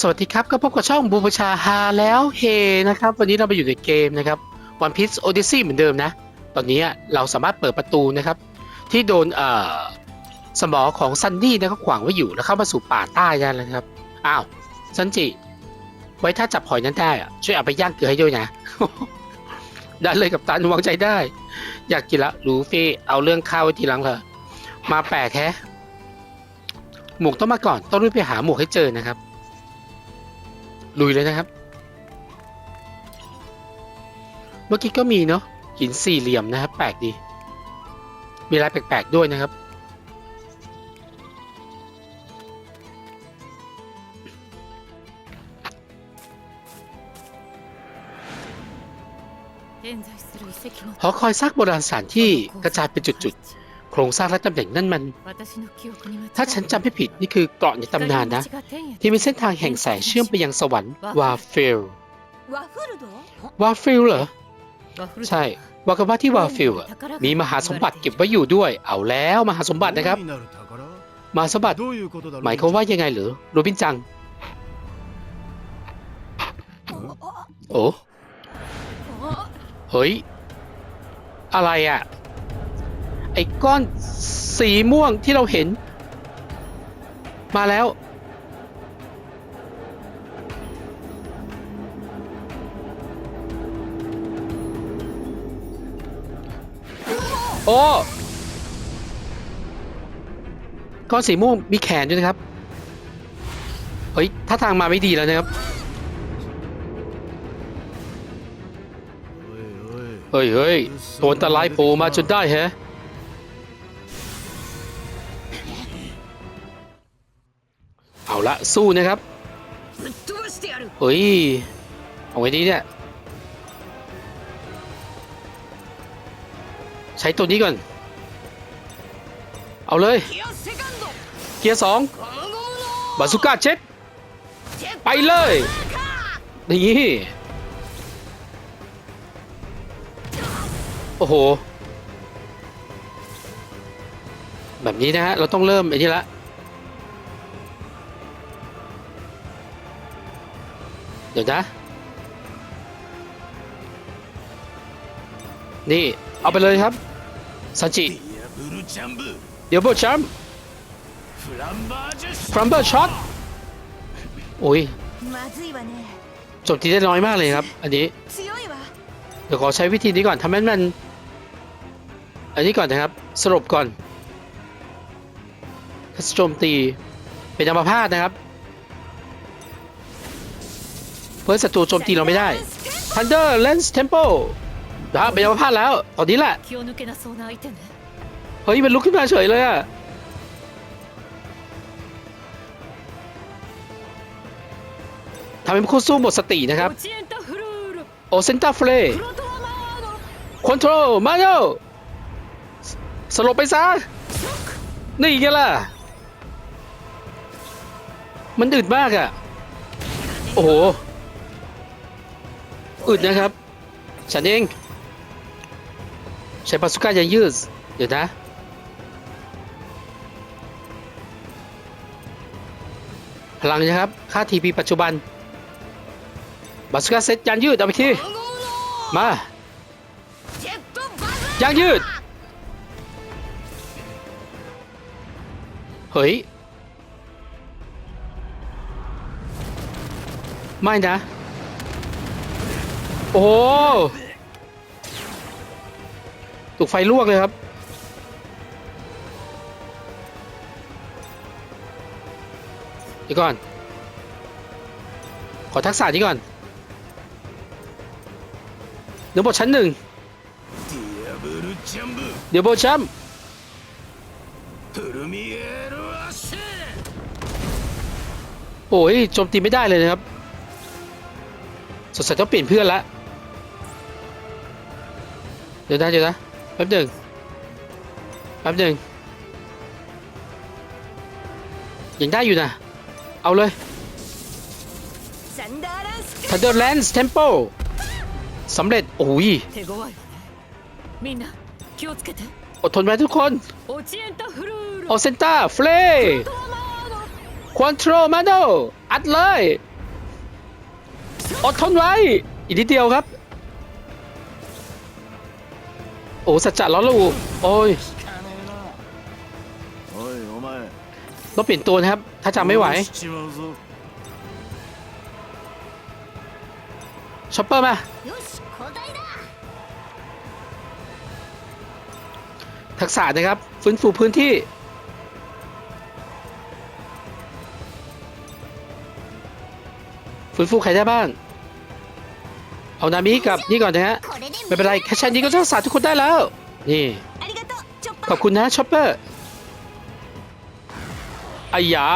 สวัสดีครับก็พบกับช่องบูบชาฮาแล้วเฮนะครับ วันนี้เราไปอยู่ในเกมนะครับ One Piece Odyssey เหมือนเดิมนะ ตอนนี้เราสามารถเปิดประตูนะครับ ที่โดนเอ่อสมอของซันนี่นะครับขวางไว้อยู่แล้วเข้ามาสู่ป่าใต้ได้แล้วครับอ้าวซันจิ ไว้ถ้าจับหอยนั้นได้อะช่วยเอาไปย่างเกลือให้ด้วยนะ ได้เลยกับตันวางใจได้ อยากกินละลูฟี่เอาเรื่องข้าวไว้ทีหลังเถอะมาแปลกแฮะหมวกต้องมาก่อนต้องรีบไปหาหมวกให้เจอนะครับ ลุยเลยนะครับ เมื่อกี้ก็มีเนาะหินสี่เหลี่ยมนะครับ แปลกดี มีลายแปลกๆด้วยนะครับ หอคอยซากโบราณสถานที่กระจายเป็นจุดๆ โครงสร้างและตำแหน่งนั่นมัน ถ้าฉันจำไม่ผิดนี่คือเกาะในตำนานนะ ที่มีเส้นทางแห่งสายเชื่อมไปยังสวรรค์วาฟิลวาฟิลเหรอ ใช่ว่ากันว่าที่วาฟิลมีมหาสมบัติเก็บไว้อยู่ด้วย เอาแล้วมหาสมบัตินะครับ มหาสมบัติ หมายความว่ายังไงหรือรูบินจัง โอ้เฮ้ย อะไรอะ ไอ้ก้อนสีม่วงที่เราเห็น มาแล้ว โอ้ก้อนสีม่วงมีแขนด้วยนะครับ เฮ้ยถ้าทางมาไม่ดีแล้วนะครับ เฮ้ยเฮ้ยตัวอันตรายโผล่มาจนได้แฮะ ละสู้นะครับเฮ้ยเอาไว้ดีเนี่ยใช้ตัวนี้ก่อน เอาเลย เกียร์สองบาสุก้าเช็ดไปเลยนี่โอ้โห แบบนี้นะฮะ เราต้องเริ่มไอ้นี่ละ เดี๋ยวนะ นี่ เอาไปเลยครับซาจิเดี๋ยวโบชัมฟรัมเบอร์ช็อตโอ้ยจบทีได้น้อยมากเลยครับ อันนี้ เดี๋ยวขอใช้วิธีนี้ก่อนทำให้มัน อันนี้ก่อนนะครับ สรุปก่อนโจมตีเป็นอัมพาตนะครับ เพื่อศัตรูโจมตีเราไม่ได้ Thunder Lens Temple นะเป็นอัมพาตแล้ว ตอนนี้แหละ เฮ้ย มันลุกขึ้นมาเฉยเลยอะทำให้คู่สู้หมดสตินะครับ โอเซนตาเฟลคอนโทรล มาโยสลบไปซะ นี่ไงล่ะ มันอึดมากอะ่ะ โอ้ อึดนะครับ ฉันเอง ใช้บาสุก้ายัะยืด เดี๋ยวนะพลังนะครับ ค่าทีพีปัจจุบันบาสุก้าเซตยันยืดเอาไปทีมายังยืด เฮ้ย ไม่นะ โอ้โหถูกไฟลวกเลยครับ อีกก่อน ขอทักษะนี้ก่อนเดี๋ยวบทชั้นหนึ่งเดี๋ยวบทชั้นโอ้ยโจมตีไม่ได้เลยนะครับ สงสัยต้องเปลี่ยนเพื่อนละ เดี๋ยวนะเดี๋ยวนะแป๊บหนึ่งแป๊บหนึ่งยังได้อยู่นะ เอาเลย Thunderlands Temple สำเร็จ โอ้ยอดทนไว้ทุกคนโอเซนต้าเฟลควอนโทรมาโดอัดเลย อดทนไว้ อีกนิดเดียวครับ โอ้สัจจะร้อนระอุโอ้ยต้องเปลี่ยนตัวนะครับ ถ้าจำไม่ไหวช็อปเปอร์มาทักษะนะครับ ฟื้นฟูพื้นที่ ฟื้นฟูใครได้บ้าง เอานามิกับนี่ก่อนนะฮะไม่เป็นไรแค่ชั้นนี้ก็จะสาดทุกคนได้แล้ว นี่ขอบคุณนะชอปเปอร์อายา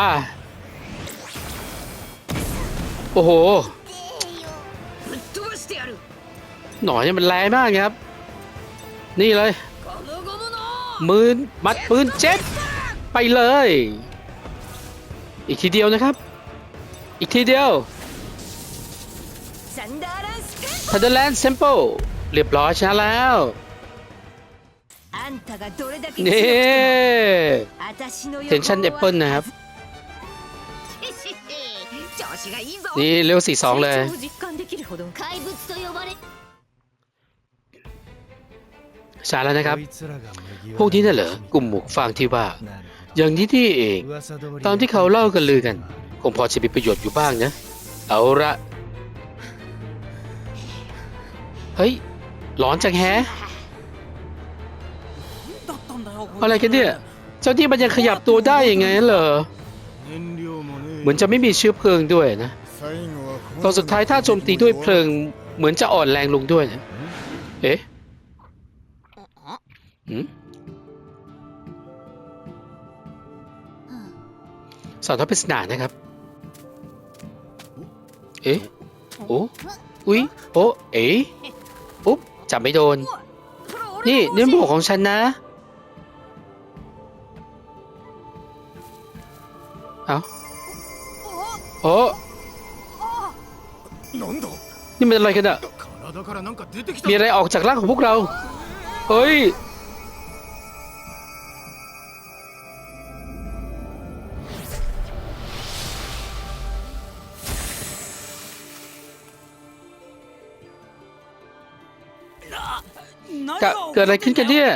โอ้โหหน่อยเนี่ยมันแรงมากครับ นี่เลย มืนมัดปืนเจ็บไปเลย อีกทีเดียวนะครับ อีกทีเดียว ทันเดอร์แลนด์เซมเปิลเรียบร้อยชนะแล้วนี่เทนชั่นแอปเปิลนะครับ นี่เร็วสี่สองเลย ชาแล้วนะครับ พวกนี้น่ะเหรอกลุ่มหมวกฟางที่ว่า อย่างนี้ที่เอง ตามที่เขาเล่ากันลือกัน คงพอจะมีประโยชน์อยู่บ้างนะ เอาละ เฮ้ยหลอนจังแฮะอะไรกันเนี่ย เจ้านี่มันยังขยับตัวได้ยังไงเหรอ เหมือนจะไม่มีเชื้อเพลิงด้วยนะ ตอนสุดท้ายถ้าโจมตีด้วยเพลิง เหมือนจะอ่อนแรงลงด้วยนะ เอ๊ะสอนทอปเป็นสนานะครับ เอ๊ะ โอ้ อุ๊ย โอ้ เอ๊ะ ปุ๊บจับไม่โดน นี่นิ้วโบกของฉันนะ เอ้าโอ้นี่มันอะไรกันอะมีอะไรออกจากร่างของพวกเรา เฮ้ย เกิดอะไรขึ้นกันเนี่ย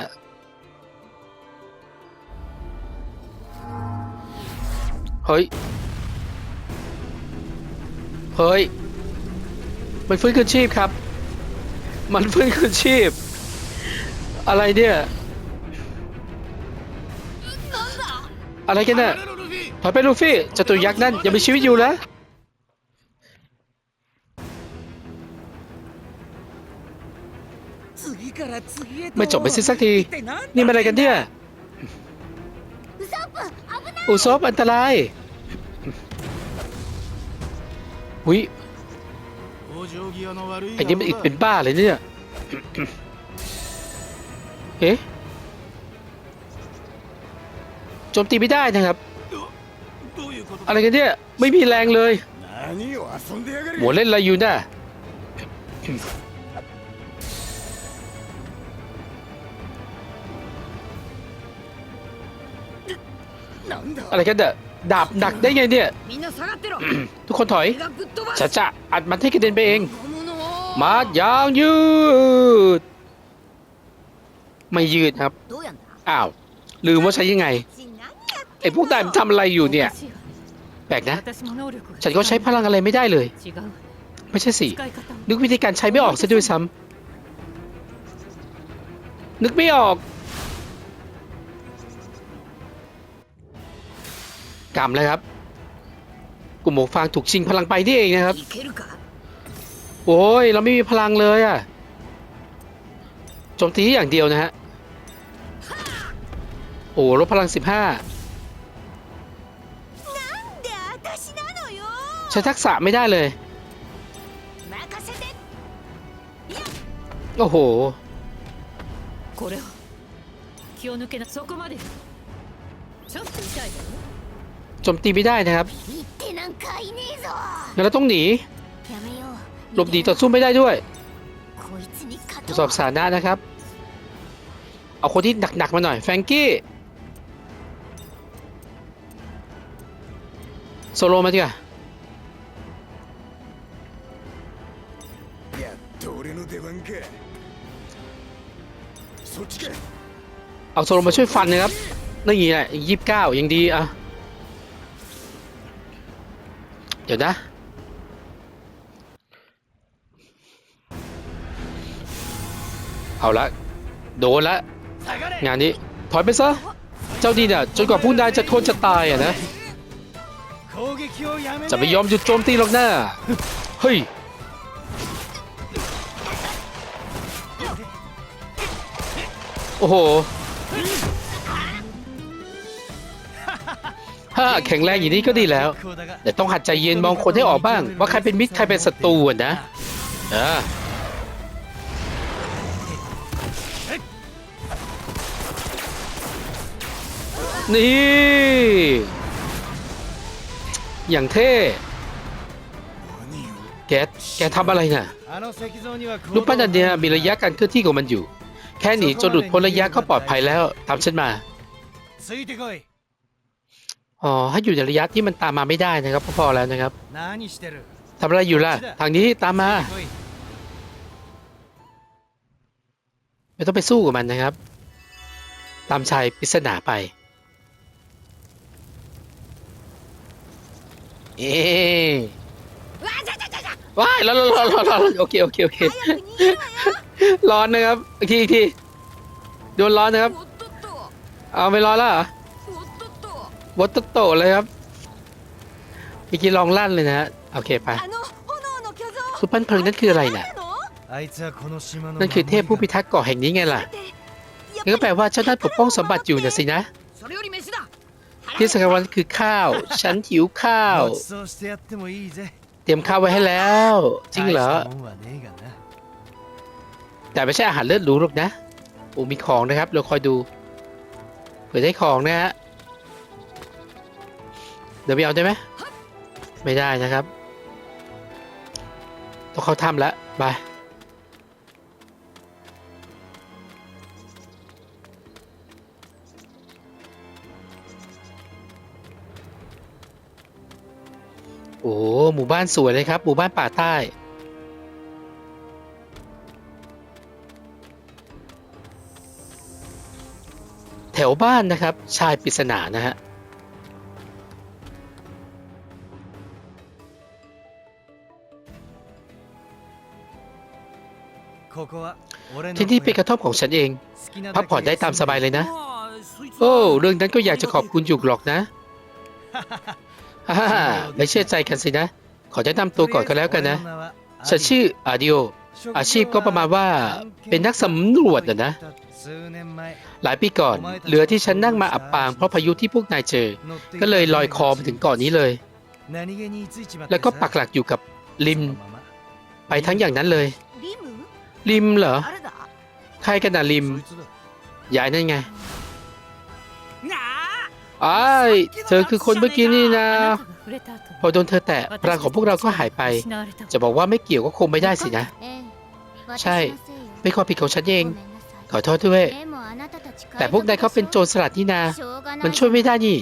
เฮ้ย เฮ้ย มันฟื้นคืนชีพครับ มันฟื้นคืนชีพ อะไรเนี่ย อะไรกันเนี่ยถอยไปลูฟี่จตุยักษ์นั่นยังมีชีวิตอยู่นะ ไม่จบไม่สิ้นสักที นี่มันอะไรกันเนี่ยอุซบอันตรายหุยไอ้นี่มันอีกเป็นบ้าเลยเนี่ยเอ๊ะโจมตีไม่ได้นะครับ อะไรกันเนี่ย ไม่มีแรงเลย หัวเล่นอะไรอยู่น่ะ อะไรกันเนี่ยดาบดักได้ไงเนี่ย ทุกคนถอยชันจะอัดมันให้กระเด็นไปเอง มัดย่างยืด ไม่ยืดครับ อ้าว ลืมว่าใช้ยังไง ไอ้พวกตายมันทำอะไรอยู่เนี่ย แปลกนะ ฉันก็ใช้พลังอะไรไม่ได้เลย ไม่ใช่สิ นึกวิธีการใช้ไม่ออกซะด้วยซ้ำนึกไม่ออก กรรมแล้วครับ กลุ่มหมวกฟางถูกชิงพลังไปนี่เองนะครับ いけるか โอ้ย เราไม่มีพลังเลยอะโจมตีอย่างเดียวนะฮะ โอ้ลดพลัง 15 で私なのよ ใช้ทักษะไม่ได้เลย 任せて โอ้โห これは気を抜けなそこまでちょっと痛いだろ โ จมตีไม่ได้นะครับงั้นเราต้องหนีหลบหนีต่อสู้ไม่ได้ด้วยตรวจสอบสานะนะครับ เอาคนที่หนักๆมาหน่อยแฟงกี้โซโลมาดีกว่าเอาโซโลมาช่วยฟันนะครับนี่ไงยี่สิบเก้ายังดีอะี๋ยวนะ เอาละ โดนละ งานนี้ถอยไปซะ เจ้าดีเนี่ยจนกว่าผู้นายจะทนจะตายอะนะ จะไม่ยอมหยุดโจมตีหรอกหน้า เฮ้ยโอ้โห แข็งแรงอย่างนี้ก็ดีแล้ว แต่ต้องหัดใจเย็นมองคนให้ออกบ้าง ว่าใครเป็นมิตรใครเป็นศัตรูนะอะนี่ อย่างเท่ แก แกทำอะไรน่ะรูปปั้นอันนี้มีระยะการเคลื่อนที่ของมันอยู่ แค่หนีจนหลุดพ้นระยะก็ปลอดภัยแล้วทำมฉันมา อ๋อให้อยู่ในระยะที่มันตามมาไม่ได้นะครับพอแล้วนะครับทำอะไรอยู่ล่ะ ทางนี้ตามมา ไม่ต้องไปสู้กับมันนะครับ ตามชายปริศนาไป เอ๊ว้ายร้อนร้อนร้อนร้อนโอเคโอเคโอเคร้อนนะครับอีกทีอีกทีโดนร้อนนะครับ เอาไปร้อนแล้วเหรอ วัตโตโเลยครับเมื่อกี้ลองลั่นเลยนะโอเคไปสุปันเพลิงนั่นคืออะไรน่ะนั่นคือเทพผู้พิทักษ์เกาะแห่งนี้ไงล่ะนั่นก็แปลว่าเจ้านั่นปกป้องสมบัติอยู่นะสินะที่สังวันคือข้าว ฉันหิวข้าว เตรียมข้าวไว้ให้แล้ว จริงเหรอ แต่ไม่ใช่อาหารเลือดหรูหรอกนะ อูมีของนะครับ เราคอยดู เผื่อได้ของนะฮะ เดี๋ยวไปเอาได้ไหมไม่ได้นะครับต้องเข้าถ้ำแล้วไปโอ้หมู่บ้านสวยเลยครับ หมู่บ้านป่าใต้ แถวบ้านนะครับ ชายปริศนานะฮะ ที่นี่เป็นกระท่อมของฉันเอง พักผ่อนได้ตามสบายเลยนะ โอ้ เรื่องนั้นก็อยากจะขอบคุณอยู่หรอกนะไม่เชื่อใจกันสินะ ขอแนะนำตัวก่อนก็แล้วกันนะ ฉันชื่ออาดิโอ อาชีพก็ประมาณว่าเป็นนักสำรวจนะนะ หลายปีก่อนเรือที่ฉันนั่งมาอับปางเพราะพายุที่พวกนายเจอ ก็เลยลอยคอมาถึงเกาะนนี้เลย แล้วก็ปักหลักอยู่กับริม ไปทั้งอย่างนั้นเลย ริมเหรอ ใครกันนะริม ยายนั่นไงไอ้เธอคือคนเมื่อกี้นี่นะ พอโดนเธอแตะพลังของพวกเราก็หายไป จะบอกว่าไม่เกี่ยวก็คงไม่ได้สินะ ใช่ ไม่ควาผิดของฉันเอง ขอโทษด้วย แต่พวกนายเขาเป็นโจรสลัดนี่นา มันช่วยไม่ได้นี่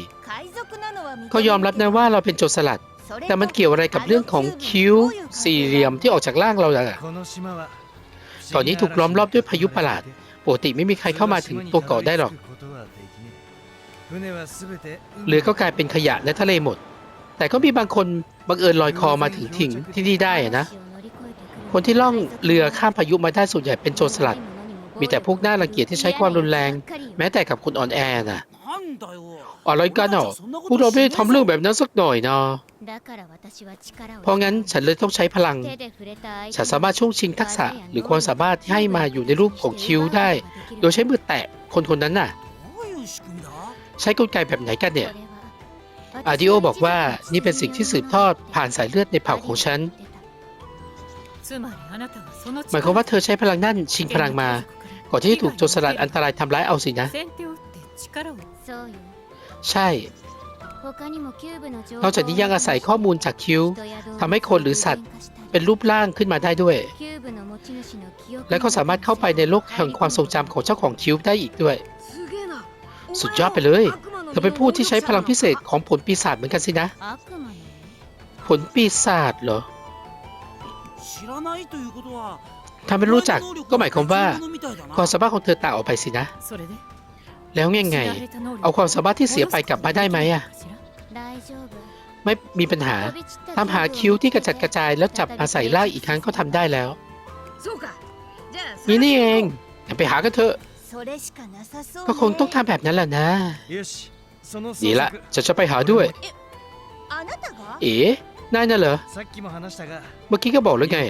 ก็ยอมรับนะว่าเราเป็นโจรสลัด แต่มันเกี่ยวอะไรกับเรื่องของคิ้วสี่เหลี่ยมที่ออกจากร่างเราล่ะ ตอนนี้ถูกล้อมรอบด้วยพายุประหลาดปกติไม่มีใครเข้ามาถึงตัวเกาะได้หรอก เรือก็กลายเป็นขยะในทะเลหมด แต่ก็มีบางคนบังเอิญลอยคอมาถึงถิ่งที่นี่ได้นะ คนที่ล่องเรือข้ามพายุมาได้ส่วนใหญ่เป็นโจรสลัด มีแต่พวกหน้ารังเกียจที่ใช้ความรุนแรง แม้แต่กับคนอ่อนแอน่ะ อะไรกันหรอพวกเราไม่ทำเรื่องแบบนั้นสักหน่อยนะ เพราะงั้นฉันเลยต้องใช้พลัง ฉันสามารถช่วงชิงทักษะ หรือความสามารถที่ให้มาอยู่ในรูปของคิวได้ โดยใช้มือแตะคนคนนั้นน่ะ ใช้กลไกแบบไหนกันเนี่ยอาดิโอบอกว่านี่เป็นสิ่งที่สืบทอดผ่านสายเลือดในเผ่าของฉันหมายความว่าเธอใช้พลังนั่นชิงพลังมา ก่อนที่จะถูกโจรสลัดอันตรายทำร้ายเอาสินะ ใช่ นอกจากนี้ยังอาศัยข้อมูลจากคิวทำให้คนหรือสัตว์เป็นรูปร่างขึ้นมาได้ด้วย และเขาสามารถเข้าไปในโลกแห่งความทรงจำของเจ้าของคิวได้อีกด้วย สุดยอดไปเลย เธอเป็นผู้ที่ใช้พลังพิเศษของผลปีศาจเหมือนกันสินะ ผลปีศาจเหรอถ้าไม่รู้จักก็หมายความว่าความสามารถของเธอต่างออกไปสินะ แล้วยังไง เอาความสามารถที่เสียไปกลับมาได้ไหมอะไม่มีปัญหาทำหาคิ้วที่กระจัดกระจายแล้วจับมาใส่ล่าอีกครั้งก็ทำได้แล้ว นี่นี่เองไปหากันเถอะ ก็คงต้องทำแบบนั้นแหละนะ ดีละจะจะไปหาด้วย เอ๋นายน่ะเหรอ เมื่อกี้ก็บอกแล้วไง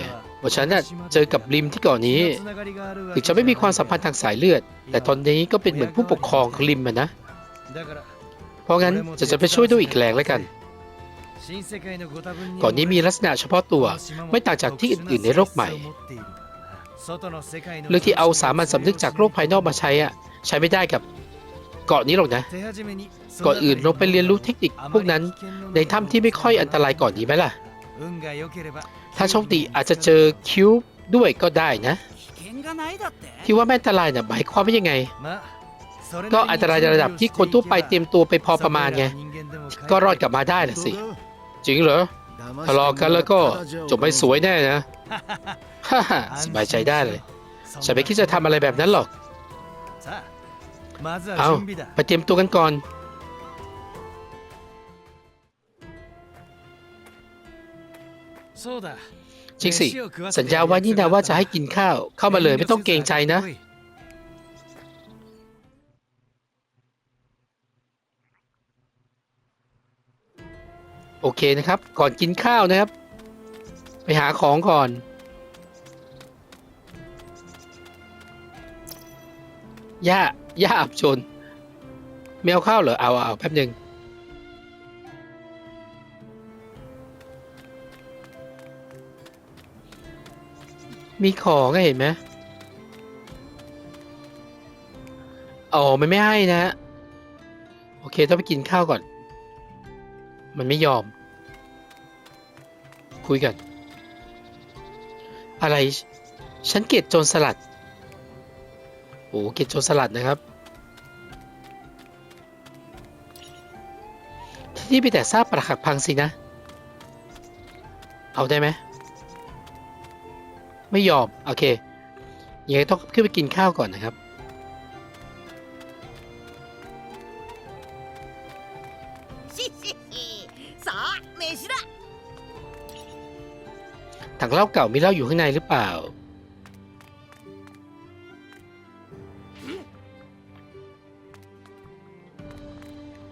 ว่าฉันน่ะเจอกับริมที่ก่อนนี้ถึงจะไม่มีความสัมพันธ์ทางสายเลือด แต่ตอนนี้ก็เป็นเหมือนผู้ปกครองริมนะ เพราะงั้นจะจะไปช่วยด้วยอีกแรงแล้วกันก่อนนี้มีลักษณะเฉพาะตัวไม่ต่างจากที่อื่นๆในโลกใหม่เรื่องที่เอาสามัญสำนึกจากโลกภายนอกมาใช้อะใช้ไม่ได้กับเกาะนี้หรอกนะก่อนอื่นเราไปเรียนรู้เทคนิคพวกนั้นในถ้ำที่ไม่ค่อยอันตรายก่อนดีไหมล่ะ ถ้าโชคดีอาจจะเจอคิวบ์ด้วยก็ได้นะ ที่ว่าแม่อันตรายนะ่ะหมายความว่ายังไง ก็อันตรายระดับที่คนทั่วไปเตรียมตัวไปพอประมาณไง ก็รอดกลับมาได้น่ะสิ จริงเหรอทะเลาะกันแล้วก็จบไม่สวยแน่นะสบายใจได้เลย ฉันไม่คิดจะทำอะไรแบบนั้นหรอก เอาไปเตรียมตัวกันก่อน จริงสิสัญญาไว้นี่นะว่าจะให้กินข้าวเข้ามาเลยไม่ต้องเกรงใจนะ โอเคนะครับ ก่อนกินข้าวนะครับ ไปหาของก่อนย่าย่าอับจนไม่เอาข้าวเหรอเอาเอาเอาแป๊บหนึ่ง มีของเห็นไหมอ๋อมันไม่ให้นะ โอเค ต้องไปกินข้าวก่อน มันไม่ยอม คุยกัน อะไร ฉันเกลียดโจรสลัด โอ้เกลียดโจรสลัดนะครับ ที่นี่แต่ซากปรักหักพังสินะ เอาได้ไหม ไม่ยอม โอเค ยังไงต้องขึ้นไปกินข้าวก่อนนะครับ さあ飯だ ถังเหล้าเก่ามีเหล้าอยู่ข้างในหรือเปล่า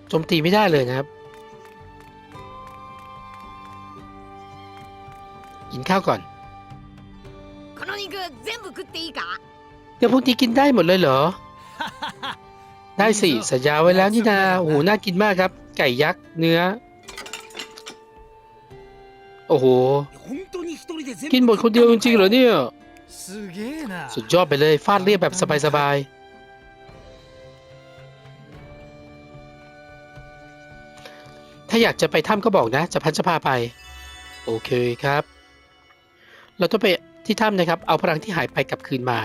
โจมตีไม่ได้เลยนะครับ กินข้าวก่อน เดี๋ยวพวกนี้กินได้หมดเลยเหรอ ได้สิสัญญาไว้แล้วนี่นาโอ้โหน่ากินมากครับ ไก่ยักษ์เนื้อ โอ้โห กินหมดคนเดียวจริงๆเหรอเนี่ย สุดยอดไปเลยฟาดเรียบแบบสบายๆ ถ้าอยากจะไปถ้ำก็บอกนะ จะพันจะพาไป โอเคครับ เราต้องไปที่ถ้ำนะครับ เอาพลังที่หายไปกลับคืนมา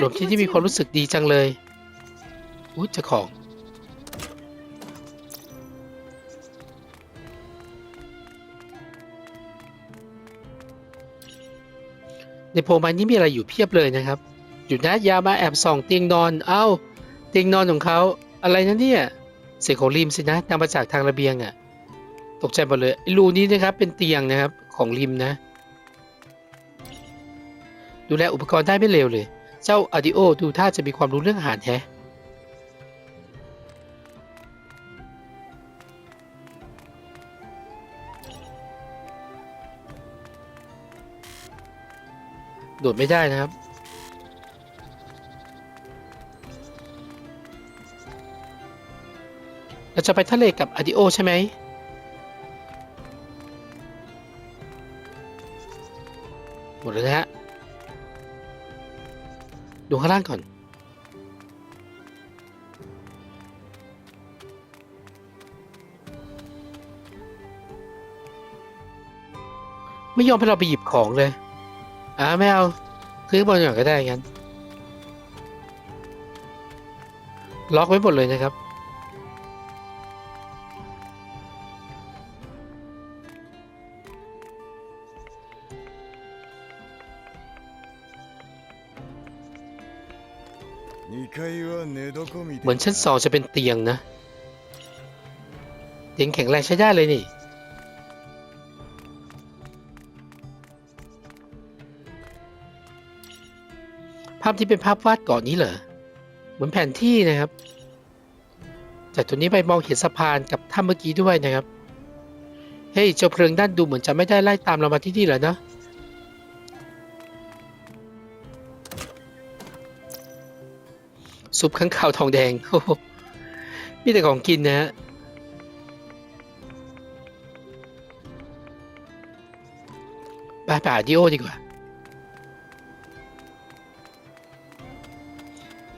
หลวงที่นี่มีความรู้สึกดีจังเลยอุ้ยจะของ ในโพมันนี้มีอะไรอยู่เพียบเลยนะครับหยุดนะยามาแอบส่องเตียงนอน เอ้า เตียงนอนของเขาอะไรนะเนี่ยเสียงของริมสินะนำมาจากทางระเบียงอะ่ะ ตกใจหมดเลยรูนี้นะครับเป็นเตียงนะครับของริมนะ ดูแลอุปกรณ์ได้ไม่เลวเลย เจ้าอาดิโอดูท่าจะมีความรู้เรื่องอาหารแฮะโดดไม่ได้นะครับ เราจะไปทะเลกับอาดิโอใช่ไหมหม ข้างล่างก่อน ไม่ยอมให้เราไปหยิบของเลย อ่าไม่เอาซื้อบนก่อนก็ได้งั้น ล็อกไว้หมดเลยนะครับ เหมือนชั้นสองจะเป็นเตียงนะ เตียงแข็งแรงใช้ได้เลยนี่ ภาพที่เป็นภาพวาดเกาะนี้เหรอ เหมือนแผนที่นะครับ จากตัวนี้ไปมองเห็นสะพานกับถ้ำเมื่อกี้ด้วยนะครับ เฮ้ยเจ้าเพลิงด้านดูเหมือนจะไม่ได้ไล่ตามเรามาที่นี่เหรอนะ ซุปข้างข่าวทองแดงโอ้โหมีแต่ของกินนะฮะไปไปหาดิโอดีกว่า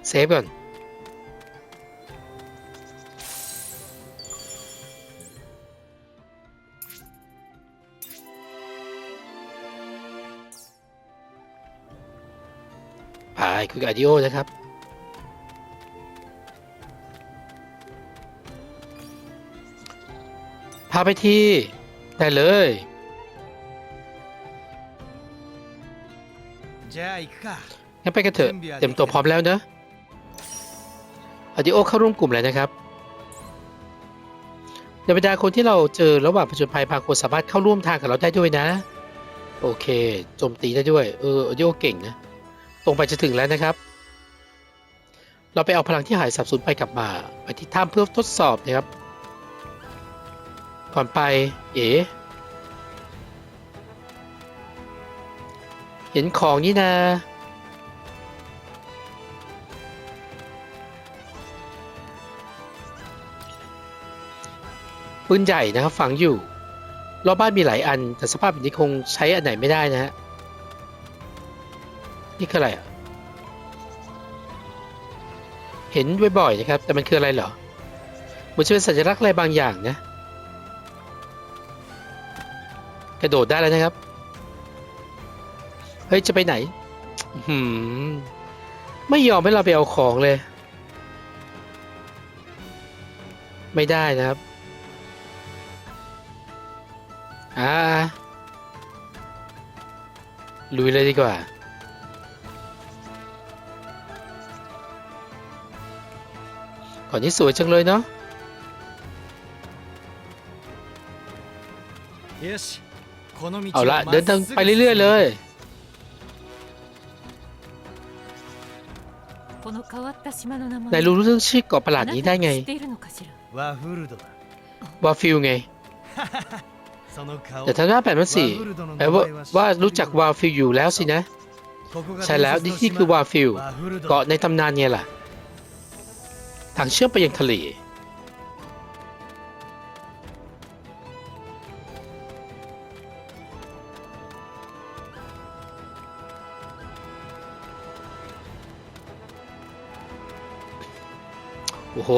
เซฟก่อน ไปคุยกับดิโอนะครับาไปที่ ได้เลยงั้นไปกันเถอะ เต็มตัวพร้อมแล้วนะอาดิโอเข้าร่วมกลุ่มแล้วนะครับในบรดาคนที่เราเจอระหว่างผจญภัยพาคนสามารถเข้าร่วมทางกับเราได้ด้วยนะ โอเคโจมตีได้ด้วย เอออาดิโอเก่งนะ ตรงไปจะถึงแล้วนะครับ เราไปเอาพลังที่หายสับสนไปกลับมา ไปที่ถ้ำเพื่อทดสอบนะครับ ก่อนไป เอ๋เห็นของนี่นะปืนใหญ่นะครับฝังอยู่ รอบบ้านมีหลายอัน แต่สภาพแบบนี้คงใช้อันไหนไม่ได้นะฮะ นี่คืออะไรอะ เห็นบ่อยๆนะครับ แต่มันคืออะไรเหรอมันจะเป็นสัญลักษณ์อะไรบางอย่างนะ กระโดดได้แล้วนะครับ เฮ้ย จะไปไหนหืมไม่ยอมให้เราไปเอาของเลย ไม่ได้นะครับ อ่าลุยเลยดีกว่า ก่อนนี้สวยจังเลยเนาะ Yes เอาละเดินทางไปเรื่อยๆเลยนายรู้เรื่องชื่อเกาะประหลาดนี้ได้ไงวาฟิลไงแต่ท่านหน้าแปดมันสี่แปลว่าว่ารู้จักวาฟิลอยู่แล้วสินะ ใช่แล้วนี่คือวาฟิลเกาะในตำนานไงล่ะ ทางเชื่อมไปยังทะเล ว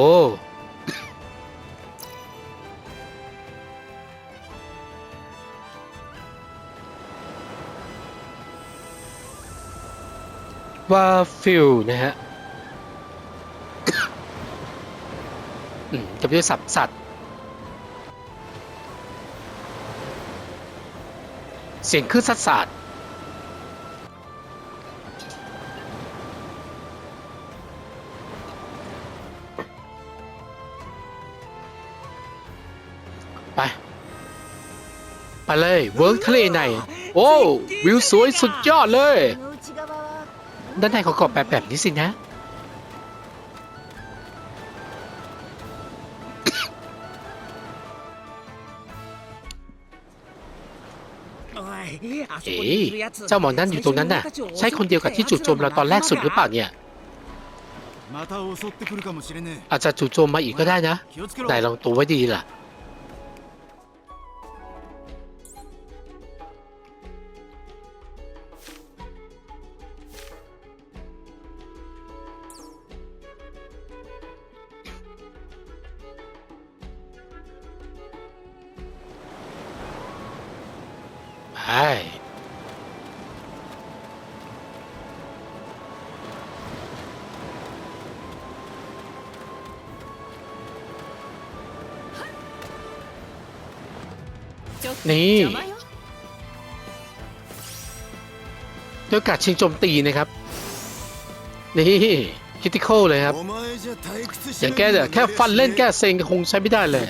่าฟิลนะฮะอืมจะไปด้วยสับสัตว์ เสียงคลื่นสัตว์ ไปเลยเวิร์กทะเลใน โอ้วิวสวยสุดยอดเลย ด้านในของเกาะแบบแบบนี้สินะ เอ๋เจ้าหมอนั่นอยู่ตรงนั้นน่ะ ใช่คนเดียวกับที่จู่โจมเราตอนแรกสุดหรือเปล่าเนี่ย อาจจะจู่โจมมาอีกก็ได้นะนายลองตัวไว้ดีล่ะ นี่ด้วยกาดชิงโจมตีนะครับ นี่คิติคอลเลยครับ อย่างแกแค่ฟันเล่นแก้เซ็งคงใช้ไม่ได้เลย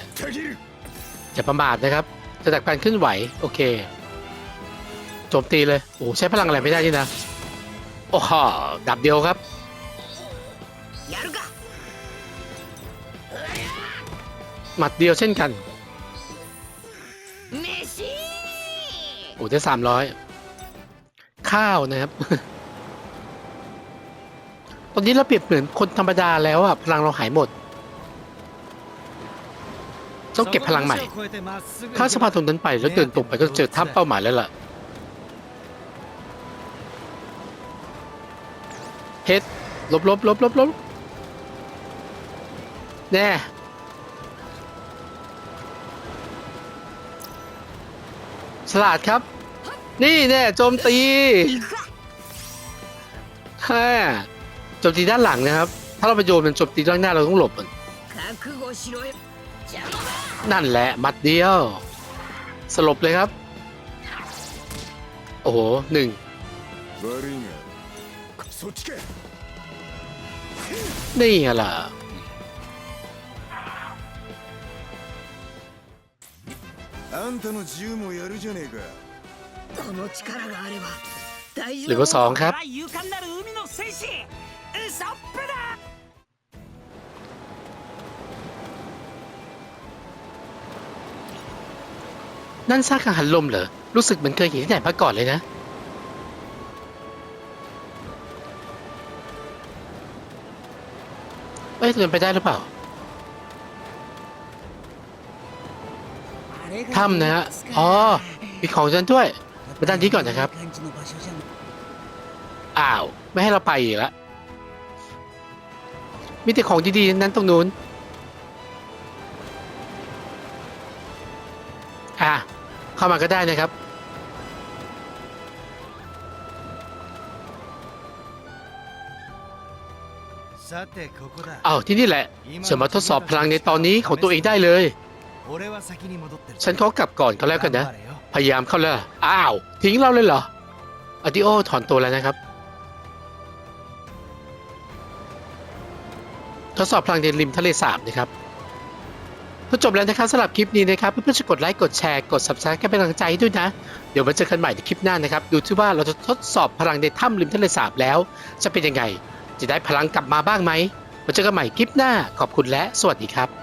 จะประมาทนะครับจะดักการขึ้นไหว โอเค โจมตีเลย โอ้ใช้พลังอะไรไม่ได้นี่นะ โอ้โหดับเดียวครับ หมัดเดียวเช่นกัน โอ้ได้สามร้อยข้าวนะครับ ตอนนี้เราเปรียบเหมือนคนธรรมดาแล้วอะพลังเราหายหมด ต้องเก็บพลังใหม่ ถ้าสะพานตรงนั้นไปแล้วเดินตรงไปก็เจอถ้ำเป้าหมายแล้วล่ะ เฮ็ดลบลบลบลบลบแน่ฉลาดครับ นี่แน่โจมตีฮ่าโจมตีด้านหลังนะครับ ถ้าเราไปโยนเป็นโจมตีด้านหน้าเราต้องหลบมันนั่นแหละมัดเดียว สลบเลยครับ โอ้โหหนึ่ง そっちかนี่ล่ะあんたの銃もやるじゃねえかこの力があれば大丈夫สองครับ勇敢なる海の戦士ウソップだนั่นซากกังหันลมเหรอ รู้สึกเหมือนเคยเห็นที่ไหนมาก่อนเลยนะ อ้ยเดินไปได้หรือเปล่า ถ้ำนะฮะ อ๋อ มีของฉันด้วยมาด้านนี้ก่อนนะครับ อ้าว ไม่ให้เราไปอีกแล้วมีแต่ของดีๆ นั้นตรงนู้น อะ เข้ามาก็ได้นะครับ อาที่นี่แหละจะมาทดสอบพลังในตอนนี้ของตัวเองได้เลย ฉันขอกลับก่อนก็แล้วกันนะ พยายามเข้าเลยอ้าว ทิ้งเราเลยเหรออดิโอถอนตัวแล้วนะครับ ทดสอบพลังในริมทะเลสาบนะครับก็จบแล้วนะครับสำหรับคลิปนี้นะครับ เพื่อนๆจะกดไลค์กดแชร์กด subscribe กันเป็นกำลังใจด้วยนะ เดี๋ยวมาเจอกันใหม่ในคลิปหน้านะครับ ดูที่ว่าเราจะทดสอบพลังในถ้ำริมทะเลสาบแล้ว จะเป็นยังไง จะได้พลังกลับมาบ้างไหมมาเจอกันใหม่คลิปหน้าขอบคุณและสวัสดีครับ